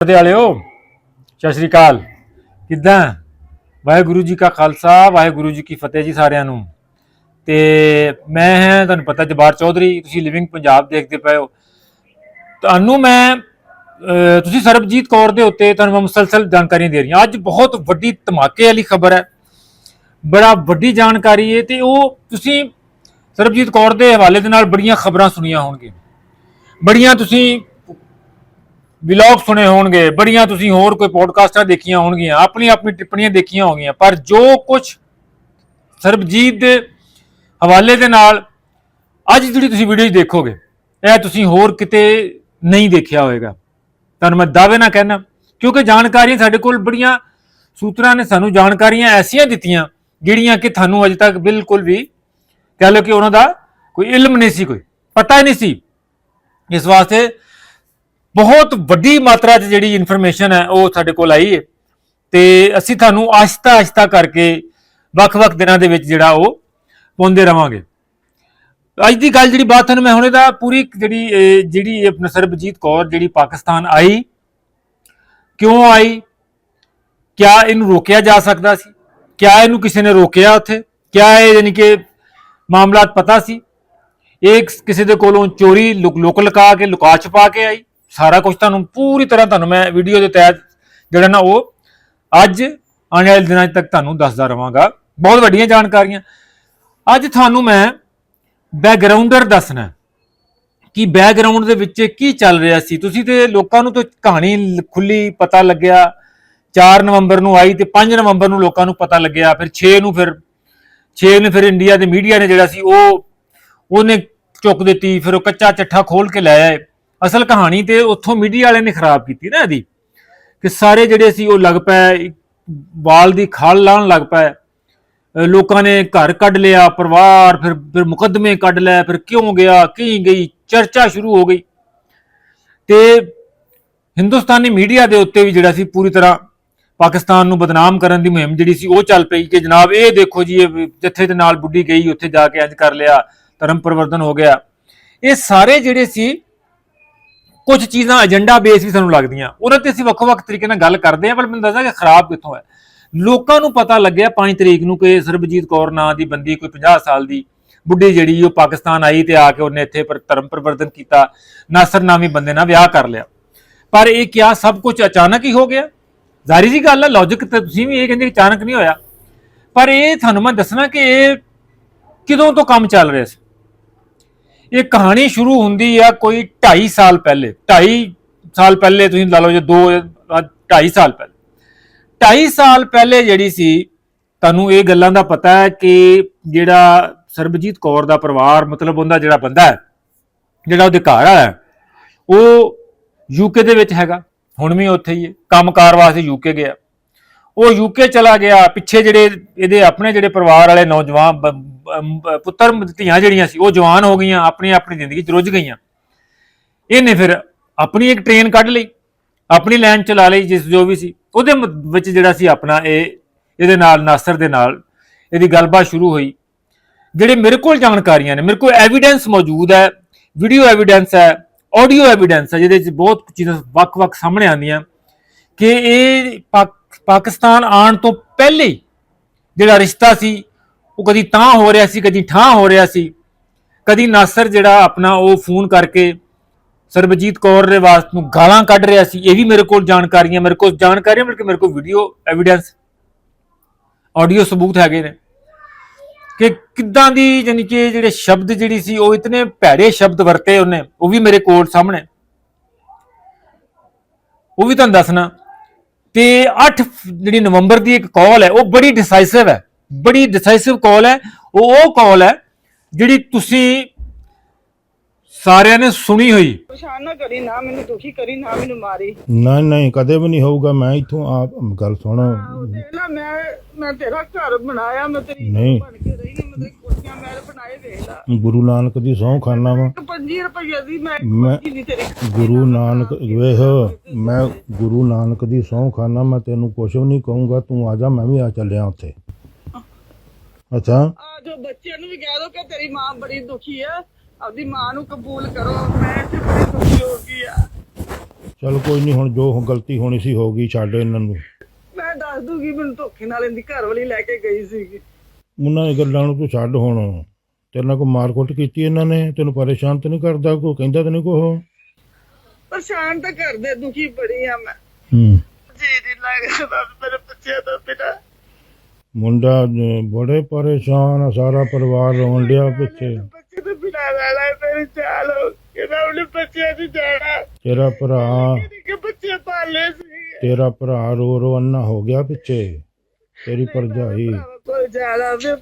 ਦੇ ਸਤਿ ਸ਼੍ਰੀ ਅਕਾਲ। ਕਿੱਦਾਂ? ਵਾਹਿਗੁਰੂ ਜੀ ਕਾ ਖਾਲਸਾ, ਵਾਹਿਗੁਰੂ ਜੀ ਕੀ ਫਤਿਹ ਜੀ ਸਾਰਿਆਂ ਨੂੰ। ਤੇ ਮੈਂ ਹਾਂ ਤੁਹਾਨੂੰ ਪਤਾ ਜਬਾਰ ਚੌਧਰੀ, ਤੁਸੀਂ ਲਿਵਿੰਗ ਪੰਜਾਬ ਦੇਖਦੇ ਪਏ ਹੋ। ਤੁਹਾਨੂੰ ਮੈਂ ਤੁਸੀਂ ਸਰਬਜੀਤ ਕੌਰ ਦੇ ਉੱਤੇ ਤੁਹਾਨੂੰ ਮੈਂ ਮੁਸਲਸਲ ਜਾਣਕਾਰੀਆਂ ਦੇ ਰਹੀ ਹਾਂ। ਅੱਜ ਬਹੁਤ ਵੱਡੀ ਧਮਾਕੇ ਵਾਲੀ ਖਬਰ ਹੈ। ਬੜਾ ਵੱਡੀ ਜਾਣਕਾਰੀ ਹੈ ਤੇ ਉਹ ਤੁਸੀਂ ਸਰਬਜੀਤ ਕੌਰ ਦੇ ਹਵਾਲੇ ਦੇ ਨਾਲ ਬੜੀਆਂ ਖਬਰਾਂ ਸੁਣੀਆਂ ਹੋਣਗੀਆਂ। ਬੜੀਆਂ ਤੁਸੀਂ ਵਲੌਗ ਸੁਣੇ ਹੋਣਗੇ, ਬੜੀਆਂ ਤੁਸੀਂ ਹੋਰ ਕੋਈ ਪੋਡਕਾਸਟਾਂ ਦੇਖੀਆਂ ਹੋਣਗੀਆਂ ਆਪਣੀ ਆਪਣੀ ਟਿੱਪਣੀਆਂ ਦੇਖੀਆਂ ਹੋਣਗੀਆਂ, ਪਰ ਜੋ ਕੁਝ ਸਰਬਜੀਤ ਦੇ ਹਵਾਲੇ ਦੇ ਨਾਲ ਅੱਜ ਜਿਹੜੀ ਤੁਸੀਂ ਵੀਡੀਓ ਦੇਖੋਗੇ, ਇਹ ਤੁਸੀਂ ਹੋਰ ਕਿਤੇ ਨਹੀਂ ਦੇਖਿਆ ਹੋਵੇਗਾ। ਤੁਹਾਨੂੰ ਮੈਂ ਦਾਅਵੇ ਨਾਲ ਕਹਿਣਾ ਕਿਉਂਕਿ ਜਾਣਕਾਰੀਆਂ ਸਾਡੇ ਕੋਲ ਬੜੀਆਂ ਸੂਤਰਾਂ ਨੇ ਸਾਨੂੰ ਜਾਣਕਾਰੀਆਂ ਐਸੀਆਂ ਦਿੱਤੀਆਂ, ਜਿਹੜੀਆਂ ਕਿ ਤੁਹਾਨੂੰ ਅਜੇ ਤੱਕ ਬਿਲਕੁਲ ਵੀ ਕਹਿ ਲਓ ਕਿ ਉਹਨਾਂ ਦਾ ਕੋਈ ਇਲਮ ਨਹੀਂ ਸੀ ਕੋਈ, ਪਤਾ ਹੀ ਨਹੀਂ ਸੀ। ਇਸ ਵਾਸਤੇ ਬਹੁਤ ਵੱਡੀ ਮਾਤਰਾ 'ਚ ਜਿਹੜੀ ਇਨਫੋਰਮੇਸ਼ਨ ਹੈ ਉਹ ਸਾਡੇ ਕੋਲ ਆਈ ਹੈ। ਤੇ ਅਸੀਂ ਤੁਹਾਨੂੰ ਆਸਤਾ ਆਸਤਾ ਕਰਕੇ ਵੱਖ-ਵੱਖ ਦਿਨਾਂ ਦੇ ਵਿੱਚ ਜਿਹੜਾ ਉਹ ਪਾਉਂਦੇ ਰਵਾਂਗੇ। ਅੱਜ ਦੀ ਗੱਲ ਜਿਹੜੀ ਬਾਤ ਤੁਹਾਨੂੰ ਮੈਂ ਹੁਣੇ ਦਾ ਪੂਰੀ ਜਿਹੜੀ ਇਹ ਜਿਹੜੀ ਆਪਣਾ ਸਰਬਜੀਤ ਕੌਰ ਜਿਹੜੀ ਪਾਕਿਸਤਾਨ ਆਈ, ਕਿਉਂ ਆਈ, ਕਿਆ ਇਹਨੂੰ ਰੋਕਿਆ ਜਾ ਸਕਦਾ ਸੀ, ਕਿਆ ਇਹਨੂੰ ਕਿਸੇ ਨੇ ਰੋਕਿਆ ਉੱਥੇ, ਕਿਆ ਇਹ ਯਾਨੀ ਕਿ ਮਾਮਲਾ ਪਤਾ ਸੀ, ਇਹ ਕਿਸੇ ਦੇ ਕੋਲੋਂ ਚੋਰੀ ਲੁਕ ਲੁਕ ਲੁਕਾ ਕੇ, ਲੁਕਾ ਛਪਾ ਕੇ ਆਈ ਸਾਰਾ ਕੁਝ ਤੁਹਾਨੂੰ ਪੂਰੀ ਤਰ੍ਹਾਂ ਤੁਹਾਨੂੰ ਮੈਂ ਵੀਡੀਓ ਦੇ ਤਹਿਤ ਜਿਹੜਾ ਨਾ ਉਹ ਅੱਜ ਆਉਣ ਵਾਲੇ ਦਿਨਾਂ ਤੱਕ ਤੁਹਾਨੂੰ ਦੱਸਦਾ ਰਵਾਂਗਾ। ਬਹੁਤ ਵੱਡੀਆਂ ਜਾਣਕਾਰੀਆਂ। ਅੱਜ ਤੁਹਾਨੂੰ ਮੈਂ ਬੈਕਗ੍ਰਾਉਂਡਰ ਦੱਸਣਾ ਕਿ ਬੈਕਗ੍ਰਾਉਂਡ ਦੇ ਵਿੱਚ ਕੀ ਚੱਲ ਰਿਹਾ ਸੀ। ਤੁਸੀਂ ਤੇ ਲੋਕਾਂ ਨੂੰ ਤਾਂ ਕਹਾਣੀ ਲ- ਖੁੱਲੀ ਪਤਾ ਲੱਗਿਆ। 4 ਨਵੰਬਰ ਨੂੰ ਆਈ ਤੇ 5 ਨਵੰਬਰ ਨੂੰ ਲੋਕਾਂ ਨੂੰ ਪਤਾ ਲੱਗਿਆ। ਫਿਰ 6 ਨੂੰ ਫਿਰ 6 ਨੂੰ ਫਿਰ ਇੰਡੀਆ ਦੇ ਮੀਡੀਆ ਨੇ ਜਿਹੜਾ ਸੀ ਉਹ ਉਹਨੇ ਚੁੱਕ ਦਿੱਤੀ। ਫਿਰ ਉਹ ਕੱਚਾ ਚੱਠਾ ਖੋਲ ਕੇ ਲੈ ਆਏ। ਅਸਲ ਕਹਾਣੀ ਤੇ ਉੱਥੋਂ ਮੀਡੀਆ ਵਾਲੇ ਨੇ ਖਰਾਬ ਕੀਤੀ ਨਾ ਇਹਦੀ ਕਿ ਸਾਰੇ ਜਿਹੜੇ ਸੀ ਉਹ ਲੱਗ ਪਏ, ਵਾਲ ਦੀ ਖਾਲ ਲਾਣ ਲੱਗ ਪਏ। ਲੋਕਾਂ ਨੇ ਘਰ ਕੱਢ ਲਿਆ, ਪਰਿਵਾਰ ਫਿਰ ਫਿਰ ਮੁਕੱਦਮੇ ਕੱਢ ਲਏ, ਫਿਰ ਕਿਉਂ ਗਿਆ ਕੀ ਗਈ, ਚਰਚਾ ਸ਼ੁਰੂ ਹੋ ਗਈ। ਤੇ ਹਿੰਦੁਸਤਾਨੀ ਮੀਡੀਆ ਦੇ ਉੱਤੇ ਵੀ ਜਿਹੜਾ ਸੀ ਪੂਰੀ ਤਰ੍ਹਾਂ ਪਾਕਿਸਤਾਨ ਨੂੰ ਬਦਨਾਮ ਕਰਨ ਦੀ ਮੁਹਿੰਮ ਜਿਹੜੀ ਸੀ ਉਹ ਚੱਲ ਪਈ ਕਿ ਜਨਾਬ ਇਹ ਦੇਖੋ ਜੀ, ਇਹ ਜਿੱਥੇ ਦੇ ਨਾਲ ਬੁੱਢੀ ਗਈ, ਉੱਥੇ ਜਾ ਕੇ ਇੰਜ ਕਰ ਲਿਆ, ਧਰਮ ਪਰਿਵਰਤਨ ਹੋ ਗਿਆ। ਇਹ ਸਾਰੇ ਜਿਹੜੇ ਸੀ ਕੁਝ ਚੀਜ਼ਾਂ ਏਜੰਡਾ ਬੇਸ ਵੀ ਸਾਨੂੰ ਲੱਗਦੀਆਂ। ਉਹਨਾਂ ਤੇ ਅਸੀਂ ਵੱਖ-ਵੱਖ ਤਰੀਕੇ ਨਾਲ ਗੱਲ ਕਰਦੇ ਹਾਂ, ਪਰ ਮੈਨੂੰ ਦੱਸਦਾ ਕਿ ਖਰਾਬ ਕਿੱਥੋਂ ਹੈ। ਲੋਕਾਂ ਨੂੰ ਪਤਾ ਲੱਗਿਆ 5 ਤਰੀਕ ਨੂੰ ਕਿ ਸਰਬਜੀਤ ਕੌਰ ਨਾਂ ਦੀ ਬੰਦੀ ਕੋਈ 50 ਸਾਲ ਦੀ ਬੁੱਢੀ ਜਿਹੜੀ ਉਹ ਪਾਕਿਸਤਾਨ ਆਈ ਤੇ ਆ ਕੇ ਉਹਨੇ ਇੱਥੇ ਪਰ ਧਰਮ ਪਰਿਵਰਤਨ ਕੀਤਾ, ਨਾਸਰ ਨਾਮੀ ਬੰਦੇ ਨਾਲ ਵਿਆਹ ਕਰ ਲਿਆ। ਪਰ ਇਹ ਕਿਆ ਸਭ ਕੁਝ ਅਚਾਨਕ ਹੀ ਹੋ ਗਿਆ? ਜ਼ਾਰੀ ਜੀ ਗੱਲ ਹੈ ਲੌਜੀਕ ਤੇ ਤੁਸੀਂ ਵੀ ਇਹ ਕਹਿੰਦੇ ਕਿ ਅਚਾਨਕ ਨਹੀਂ ਹੋਇਆ। ਪਰ ਇਹ ਤੁਹਾਨੂੰ ਮੈਂ ਦੱਸਣਾ ਕਿ ਇਹ ਕਿਦੋਂ ਤੋਂ ਕੰਮ ਚੱਲ ਰਿਹਾ ਸੀ? ਇਹ ਕਹਾਣੀ ਸ਼ੁਰੂ ਹੁੰਦੀ ਆ ਕੋਈ 2.5 ਸਾਲ ਪਹਿਲੇ 2.5 ਸਾਲ ਪਹਿਲੇ ਤੁਸੀਂ ਲਾ ਲਓ ਜੇ 2 2.5 ਸਾਲ ਪਹਿਲੇ। 2.5 ਸਾਲ ਪਹਿਲੇ ਜਿਹੜੀ ਸੀ, ਤੁਹਾਨੂੰ ਇਹ ਗੱਲਾਂ ਦਾ ਪਤਾ ਹੈ ਕਿ ਜਿਹੜਾ ਸਰਬਜੀਤ ਕੌਰ ਦਾ ਪਰਿਵਾਰ, ਮਤਲਬ ਉਹਦਾ ਜਿਹੜਾ ਬੰਦਾ ਹੈ, ਜਿਹੜਾ ਉਹਦੇ ਘਰ ਵਾਲਾ ਹੈ, ਉਹ ਯੂਕੇ ਦੇ ਵਿੱਚ ਹੈਗਾ। ਹੁਣ ਵੀ ਉੱਥੇ ਹੀ ਹੈ। ਕੰਮਕਾਰ ਵਾਸਤੇ ਯੂਕੇ ਗਿਆ। ਉਹ ਯੂਕੇ ਚਲਾ ਗਿਆ। ਪਿੱਛੇ ਜਿਹੜੇ ਇਹਦੇ ਆਪਣੇ ਜਿਹੜੇ ਪਰਿਵਾਰ ਵਾਲੇ ਨੌਜਵਾਨ ਬ- ਪੁੱਤਰ ਧੀਆਂ ਜਿਹੜੀਆਂ ਸੀ, ਉਹ ਜਵਾਨ ਹੋ ਗਈਆਂ, ਆਪਣੀ ਆਪਣੀ ਜ਼ਿੰਦਗੀ 'ਚ ਰੁੱਝ ਗਈਆਂ। ਇਹਨੇ ਫਿਰ ਆਪਣੀ ਇੱਕ ਟ੍ਰੇਨ ਕੱਢ ਲਈ, ਆਪਣੀ ਲਾਈਨ ਚਲਾ ਲਈ, ਜਿਸ ਜੋ ਵੀ ਸੀ। ਉਹਦੇ ਵਿੱਚ ਜਿਹੜਾ ਸੀ ਆਪਣਾ ਇਹ, ਇਹਦੇ ਨਾਲ ਨਾਸਰ ਦੇ ਨਾਲ ਇਹਦੀ ਗੱਲਬਾਤ ਸ਼ੁਰੂ ਹੋਈ। ਜਿਹੜੇ ਮੇਰੇ ਕੋਲ ਜਾਣਕਾਰੀਆਂ ਨੇ, ਮੇਰੇ ਕੋਲ ਐਵੀਡੈਂਸ ਮੌਜੂਦ ਹੈ ਵੀਡੀਓ ਐਵੀਡੈਂਸ ਹੈ ਆਡੀਓ ਐਵੀਡੈਂਸ ਹੈ, ਜਿਹਦੇ ਵਿੱਚ ਬਹੁਤ ਚੀਜ਼ਾਂ ਵੱਖ-ਵੱਖ ਸਾਹਮਣੇ ਆਉਂਦੀਆਂ ਕਿ ਇਹ ਪਾਕ- ਪਾਕਿਸਤਾਨ ਆਉਣ ਤੋਂ ਪਹਿਲੇ ਜਿਹੜਾ ਰਿਸ਼ਤਾ ਸੀ ਉਹ ਕਦੀ ਤਾਂ ਹੋ ਰਿਹਾ ਸੀ, ਕਦੀ ਠਾਂ ਹੋ ਰਿਹਾ ਸੀ। ਕਦੀ ਨਾਸਰ ਜਿਹੜਾ ਆਪਣਾ ਉਹ ਫੋਨ ਕਰਕੇ ਸਰਬਜੀਤ ਕੌਰ ਦੇ ਵਾਸਤੇ ਨੂੰ ਗਾਲਾਂ ਕੱਢ ਰਿਹਾ ਸੀ। ਇਹ ਵੀ ਮੇਰੇ ਕੋਲ ਜਾਣਕਾਰੀਆਂ, ਮੇਰੇ ਕੋਲ ਜਾਣਕਾਰੀਆਂ, ਬਲਕਿ ਮੇਰੇ ਕੋਲ ਵੀਡੀਓ ਐਵੀਡੈਂਸ ਆਡੀਓ ਸਬੂਤ ਹੈਗੇ ਨੇ। ਕਿ ਕਿੱਦਾਂ ਦੀ ਯਾਨੀ ਕਿ ਜਿਹੜੇ ਸ਼ਬਦ ਜਿਹੜੀ ਸੀ, ਉਹ ਇਤਨੇ ਭੈੜੇ ਸ਼ਬਦ ਵਰਤੇ ਉਹਨੇ, ਉਹ ਵੀ ਮੇਰੇ ਕੋਲ ਸਾਹਮਣੇ। ਉਹ ਵੀ ਤੁਹਾਨੂੰ ਦੱਸਣਾ। ਤੇ 8 ਜਿਹੜੀ ਨਵੰਬਰ ਦੀ ਇੱਕ ਕਾਲ ਹੈ, ਉਹ ਬੜੀ ਡਿਸਾਈਸਿਵ ਹੈ। ਬੜੀ ਡਿਸਾਈਸਿਵ ਕਾਲ ਹੈ। ਉਹ ਉਹ ਕਾਲ ਹੈ ਜਿਹੜੀ ਤੁਸੀਂ ਸਾਰਿਆਂ ਨੇ ਸੁਣੀ ਹੋਈ। ਪਰੇਸ਼ਾਨ ਨਾ ਕਰੀ ਨਾ ਮੈਨੂੰ ਦੁਖੀ ਕਰੀ ਨਾ ਮੈਨੂੰ ਮਾਰੀ। ਨਹੀਂ ਨਹੀਂ ਕਦੇ ਵੀ ਨਹੀਂ ਹੋਊਗਾ। ਮੈਂ ਇੱਥੋਂ ਆਪ ਗੱਲ ਸੁਣ। ਆਹੋ, ਦੇਖ ਲੈ ਮੈਂ ਮੈਂ ਤੇਰਾ ਘਰ ਬਣਾਇਆ ਮੈਂ ਤੇਰੀ ਨਹੀਂ। ਬਣ ਕੇ ਰਹੀ ਹਾਂ ਮੈਂ ਤੇਰੀ ਕੁਰਸੀਆਂ ਮੈਂ ਬਣਾਏ ਵੇਖ ਲੈ। ਗੁਰੂ ਨਾਨਕ ਦੀ ਸਹੁੰ ਖਾਨਾ ਵਾ। ਇੱਕ 25 ਰੁਪਏ ਦੀ ਮੈਂ ਮੈਂ- ਕੁਰਸੀ ਨਹੀਂ ਤੇਰੀ ਗੁਰੂ ਨਾਨਕ ਵੇਖ ਮੈਂ ਗੁਰੂ ਨਾਨਕ ਦੀ ਸਹੁੰ ਖਾਨਾ ਮੈਂ ਤੈਨੂੰ ਕੁਛ ਵੀ ਨਹੀਂ ਕਹੂੰਗਾ। ਤੂੰ ਆ ਜਾ ਮੈਂ ਵੀ ਆ ਚੱਲਿਆ ਉੱਥੇ। ਅੱਛਾ। ਆ ਜੋ ਬੱਚਿਆਂ ਨੂੰ ਵੀ ਕਹਿ ਦੋ ਕਿ ਤੇਰੀ ਮਾਂ ਬੜੀ ਦੁਖੀ ਆ ਆਪਦੀ ਮਾਂ ਨੂੰ ਕਬੂਲ ਕਰੋ ਮੈਂ ਤੇ ਬੜੀ ਦੁਖੀ ਹੋ ਗਈ ਆ। ਚਲ ਕੋਈ ਨਹੀਂ ਹੁਣ ਜੋ ਗਲਤੀ ਹੋਣੀ ਸੀ ਹੋ ਗਈ ਛੱਡ ਇਹਨਾਂ ਨੂੰ। ਮੈਂ ਦੱਸ ਦੂਗੀ ਮੈਨੂੰ ਧੋਖੇ ਨਾਲ ਇਹਦੀ ਘਰ ਵਾਲੀ ਲੈ ਕੇ ਗਈ ਸੀਗੀ। ਉਹਨਾਂ ਦੀ ਗੱਲਾਂ ਨੂੰ ਤੂੰ ਛੱਡ ਹੁਣ। ਤੇਰੇ ਨਾਲ ਕੋਈ ਮਾਰਕੁੱਟ ਕੀਤੀ ਇਹਨਾਂ ਨੇ? ਤੈਨੂੰ ਪਰੇਸ਼ਾਨ ਤਾਂ ਨਹੀਂ ਕਰਦਾ ਕੋਈ? ਕਹਿੰਦਾ ਤਾਂ ਨਹੀਂ ਕੋਈ ਪਰੇਸ਼ਾਨ ਤਾਂ ਕਰਦੇ ਦੁਖੀ ਬੜੀ ਆ ਮੈਂ। ਹੂੰ। ਜੀ ਨਹੀਂ ਲੱਗਦਾ ਮੇਰੇ ਬੱਚਿਆਂ ਦਾ ਬਿਨਾ। ਮੁੰਡਾ ਅਹ, ਬੜੇ ਪਰੇਸ਼ਾਨ ਆ ਸਾਰਾ ਪਰਿਵਾਰ ਰੋਣ ਡਿਆ ਪਿੱਛੇ। ਬੱਚੇ ਤੋਂ ਬਿਨਾ ਰਹਿਣਾ ਮੇਰੇ ਚਾਲ ਹੋ ਕਿਹਦਾ ਉਹਨੇ ਬੱਚਿਆਂ ਦੀ ਜਾਣਾ ਤੇਰਾ ਭਰਾ ਕਿ ਬੱਚੇ ਪਾਲੇ ਸੀ ਤੇਰਾ ਭਰਾ ਰੋ ਰੋ ਅੰਨਾ ਹੋ ਗਿਆ ਪਿੱਛੇ। ਤੇਰੀ ਪਰਜਾਈ ਕੋਈ ਜਾਣਾ ਵੀ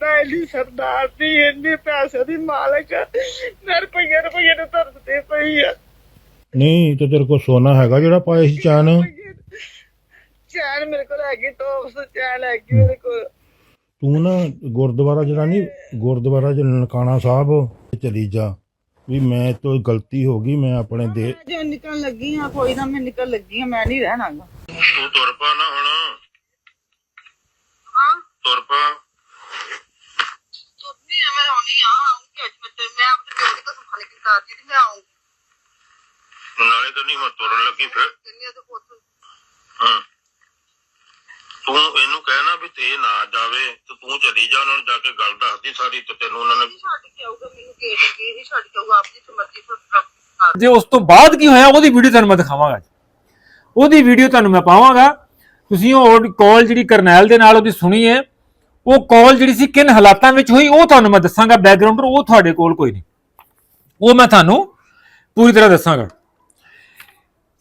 ਮੈਂ ਨਹੀਂ ਸਰਦਾਰ ਦੀ ਇੰਨੇ ਪੈਸੇ ਦੀ ਮਾਲਕ ਮੇਰੇ ਰੁਪਈਏ ਰੁਪਈਏ ਨੂੰ ਤਰਸਦੇ ਪਈ ਆ ਨਹੀਂ ਤੇ ਤੇਰੇ ਕੋਲ ਸੋਨਾ ਹੈਗਾ ਜਿਹੜਾ ਪਾਇਆ ਸੀ ਚਾਨ? ਚੈਨ ਮੇਰੇ ਕੋਲ ਹੈਗੀ ਟੋਪਸ ਚੈਨ ਹੈਗੀ ਮੇਰੇ ਕੋਲ। ਤੂੰ ਨਾ ਗੁਰਦੁਆਰਾ ਜਿਹੜਾ ਨਹੀਂ ਗੁਰਦੁਆਰਾ ਚ ਨਨਕਾਣਾ ਸਾਹਿਬ ਚਲੀ ਜਾ। ਵੀ ਮੈਂ ਤੋਂ ਗਲਤੀ ਹੋ ਗਈ ਮੈਂ ਆਪਣੇ ਦੇ ਜੋ ਨਿਕਲਣ ਲੱਗੀ ਆ ਕੋਈ ਨਾ ਮੈਂ ਨਿਕਲ ਲੱਗੀ ਆ ਮੈਂ ਨਹੀਂ ਰਹਿਣਾਗਾ ਤੂੰ ਤੁਰ ਪਾ ਨਾ ਹੁਣ। ਹਾਂ। ਤੁਰ ਪਾ। ਨਹੀਂ ਮੈਂ ਆਉਣੀ ਆ ਆਉਂਗੀ ਅੱਜ ਮੈਂ ਤੇ। ਮੈਂ ਆਪਣੇ ਪਿਓ ਦੀ ਕਸਮ ਖਾ ਕੇ ਕਰਦੀ ਤੇ ਮੈਂ ਆਉਂਗੀ। ਨਾਲੇ ਤਾਂ ਨਹੀਂ ਮੈਂ ਤੁਰਨ ਲੱਗੀ ਫਿਰ। ਕਿੰਨੇ ਤੇ ਪੁੱਤ ਹਾਂ ਤੂੰ ਇਹਨੂੰ ਕਹਿਣਾ ਵੀ ਤੇ ਨਾ ਜਾਵੇ ਤੇ ਤੂੰ ਚਲੀ ਜਾ ਉਹਨਾਂ ਨੂੰ ਜਾ ਕੇ ਗੱਲ ਦੱਸਦੀ ਸਾਰੀ ਤੇ ਤੈਨੂੰ ਉਹਨਾਂ ਨੇ ਛੱਡ ਕੇ ਆਊਗਾ ਮੈਨੂੰ ਕੇ ਟੱਕੀ ਨਹੀਂ ਛੱਡ ਕੇ ਆਊਗਾ ਆਪਣੀ ਸਮਰਜ਼ੀ ਤੋਂ ਕਰ ਜੇ ਉਸ ਤੋਂ ਬਾਅਦ ਕੀ ਹੋਇਆ ਉਹਦੀ ਵੀਡੀਓ ਤੁਹਾਨੂੰ ਮੈਂ ਦਿਖਾਵਾਂਗਾ ਉਹਦੀ ਵੀਡੀਓ ਤੁਹਾਨੂੰ ਮੈਂ ਪਾਵਾਂਗਾ। ਤੁਸੀਂ ਉਹ ਕਾਲ ਜਿਹੜੀ ਕਰਨੈਲ ਦੇ ਨਾਲ ਉਹਦੀ ਸੁਣੀ ਹੈ ਉਹ ਕਾਲ ਜਿਹੜੀ ਸੀ ਕਿਨ ਹਾਲਾਤਾਂ ਵਿੱਚ ਹੋਈ ਉਹ ਤੁਹਾਨੂੰ ਮੈਂ ਦੱਸਾਂਗਾ। ਬੈਕਗ੍ਰਾਉਂਡ ਉਹ ਤੁਹਾਡੇ ਕੋਲ ਕੋਈ ਨਹੀਂ। ਉਹ ਮੈਂ ਤੁਹਾਨੂੰ ਪੂਰੀ ਤਰ੍ਹਾਂ ਦੱਸਾਂਗਾ।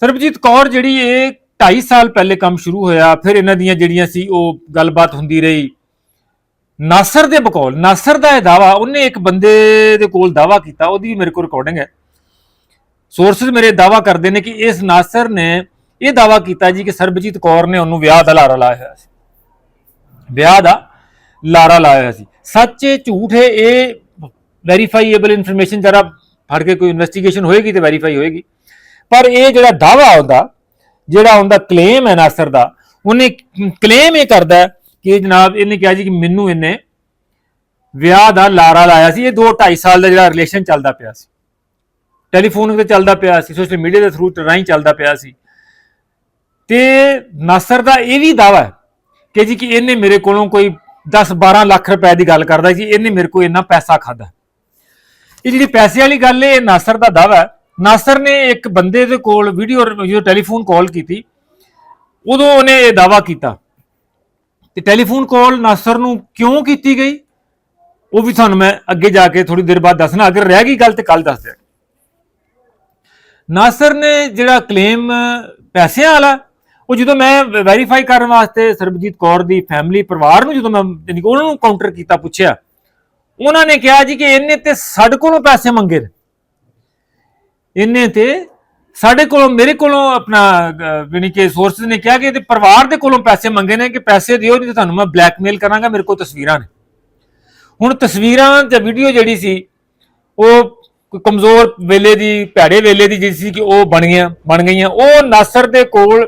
ਸਰਬਜੀਤ ਕੌਰ ਜਿਹੜੀ ਇਹ 2.5 ਸਾਲ ਪਹਿਲੇ ਕੰਮ ਸ਼ੁਰੂ ਹੋਇਆ, ਫਿਰ ਇਹਨਾਂ ਦੀਆਂ ਜਿਹੜੀਆਂ ਸੀ ਉਹ ਗੱਲਬਾਤ ਹੁੰਦੀ ਰਹੀ। ਨਾਸਰ ਦੇ ਬਕੌਲ, ਨਾਸਰ ਦਾ ਇਹ ਦਾਵਾ ਉਹਨੇ ਇੱਕ ਬੰਦੇ ਦੇ ਕੋਲ ਦਾਵਾ ਕੀਤਾ, ਉਹਦੀ ਵੀ ਮੇਰੇ ਕੋਲ ਰਿਕਾਰਡਿੰਗ ਹੈ। ਸੋਰਸਸ ਮੇਰੇ ਦਾਵਾ ਕਰਦੇ ਨੇ ਕਿ ਇਸ ਨਾਸਰ ਨੇ ਇਹ ਦਾਵਾ ਕੀਤਾ ਜੀ ਕਿ ਸਰਬਜੀਤ ਕੌਰ ਨੇ ਉਹਨੂੰ ਵਿਆਹ ਦਾ ਲਾਰਾ ਲਾਇਆ ਹੋਇਆ ਸੀ। ਵਿਆਹ ਦਾ ਲਾਰਾ ਲਾਇਆ ਹੋਇਆ ਸੀ। ਸੱਚ ਹੈ ਝੂਠ ਹੈ ਇਹ ਵੈਰੀਫਾਈਏਬਲ ਇਨਫੋਰਮੇਸ਼ਨ ਜਰਾ ਫੜ ਕੇ ਕੋਈ ਇਨਵੈਸਟੀਗੇਸ਼ਨ ਹੋਏਗੀ ਤੇ ਵੈਰੀਫਾਈ ਹੋਏਗੀ। ਪਰ ਇਹ ਜਿਹੜਾ ਦਾਵਾ ਹੁੰਦਾ ਜਿਹੜਾ ਉਹਦਾ ਕਲੇਮ ਹੈ ਨਾਸਰ ਦਾ, ਉਹਨੇ ਕਲੇਮ ਇਹ ਕਰਦਾ ਕਿ ਜਨਾਬ ਇਹਨੇ ਕਿਹਾ ਜੀ ਕਿ ਮੈਨੂੰ ਇਹਨੇ ਵਿਆਹ ਦਾ ਲਾਰਾ ਲਾਇਆ ਸੀ, ਇਹ 2 2.5 ਸਾਲ ਦਾ ਜਿਹੜਾ ਰਿਲੇਸ਼ਨ ਚੱਲਦਾ ਪਿਆ ਸੀ। ਟੈਲੀਫੋਨ ਤੇ ਚੱਲਦਾ ਪਿਆ ਸੀ ਸੋਸ਼ਲ ਮੀਡੀਆ ਦੇ ਥਰੂ ਰਾਹੀਂ ਚੱਲਦਾ ਪਿਆ ਸੀ। ਤੇ ਨਾਸਰ ਦਾ ਇਹ ਵੀ ਦਾਵਾ ਹੈ ਕਿ ਜੀ ਕਿ ਇਹਨੇ ਮੇਰੇ ਕੋਲੋਂ ਕੋਈ 10 12 ਲੱਖ ਰੁਪਏ ਦੀ ਗੱਲ ਕਰਦਾ ਜੀ ਇਹਨੇ ਮੇਰੇ ਕੋਲ ਇੰਨਾ ਪੈਸਾ ਖਾਦਾ ਇਹ ਜਿਹੜੀ ਪੈਸੇ ਵਾਲੀ ਗੱਲ ਹੈ, ਇਹ ਨਾਸਰ ਦਾ ਦਾਵਾ ਹੈ। ਨਾਸਰ ਨੇ ਇੱਕ ਬੰਦੇ ਦੇ ਕੋਲ ਵੀਡੀਓ ਜਦੋਂ ਟੈਲੀਫੋਨ ਕਾਲ ਕੀਤੀ। ਉਦੋਂ ਉਹਨੇ ਇਹ ਦਾਵਾ ਕੀਤਾ ਤੇ ਟੈਲੀਫੋਨ ਕਾਲ ਨਾਸਰ ਨੂੰ ਕਿਉਂ ਕੀਤੀ ਗਈ? ਉਹ ਵੀ ਤੁਹਾਨੂੰ ਮੈਂ ਅੱਗੇ ਜਾ ਕੇ ਥੋੜੀ ਦੇਰ ਬਾਅਦ ਦੱਸਣਾ। ਅਗਰ ਰਹਿ ਗਈ ਗੱਲ ਤੇ ਕੱਲ ਦੱਸ ਦਿਆਂ ਨਾਸਰ ਨੇ ਜਿਹੜਾ ਕਲੇਮ ਪੈਸਿਆਂ ਵਾਲਾ, ਉਹ ਜਦੋਂ ਮੈਂ ਵੈਰੀਫਾਈ ਕਰਨ ਵਾਸਤੇ ਸਰਬਜੀਤ ਕੌਰ ਦੀ ਫੈਮਿਲੀ ਪਰਿਵਾਰ ਨੂੰ ਜਦੋਂ ਮੈਂ ਉਹਨਾਂ ਨੂੰ ਕਾਊਂਟਰ ਕੀਤਾ, ਪੁੱਛਿਆ, ਉਹਨਾਂ ਨੇ ਕਿਹਾ ਜੀ ਕਿ ਇਹਨੇ ਤੇ ਸਾਡੇ ਕੋਲੋਂ ਪੈਸੇ ਮੰਗੇ ਨੇ। ਇਹਨੇ ਤੇ ਸਾਡੇ ਕੋਲੋਂ, ਮੇਰੇ ਕੋਲੋਂ ਆਪਣਾ ਯਾਨੀ ਕਿ ਸੋਰਸਸ ਨੇ ਕਿਹਾ ਕਿ ਇਹਦੇ ਪਰਿਵਾਰ ਦੇ ਕੋਲੋਂ ਪੈਸੇ ਮੰਗੇ ਨੇ ਕਿ ਪੈਸੇ ਦਿਓ, ਨਹੀਂ ਤਾਂ ਤੁਹਾਨੂੰ ਮੈਂ ਬਲੈਕਮੇਲ ਕਰਾਂਗਾ, ਮੇਰੇ ਕੋਲ ਤਸਵੀਰਾਂ ਨੇ। ਹੁਣ ਤਸਵੀਰਾਂ ਤੇ ਵੀਡੀਓ ਜਿਹੜੀ ਸੀ, ਉਹ ਕਮਜ਼ੋਰ ਵੇਲੇ ਦੀ, ਭੈੜੇ ਵੇਲੇ ਦੀ ਜਿਹੜੀ ਸੀ ਕਿ ਉਹ ਬਣ ਗਈਆਂ ਬਣ ਗਈਆਂ। ਉਹ ਨਾਸਰ ਦੇ ਕੋਲ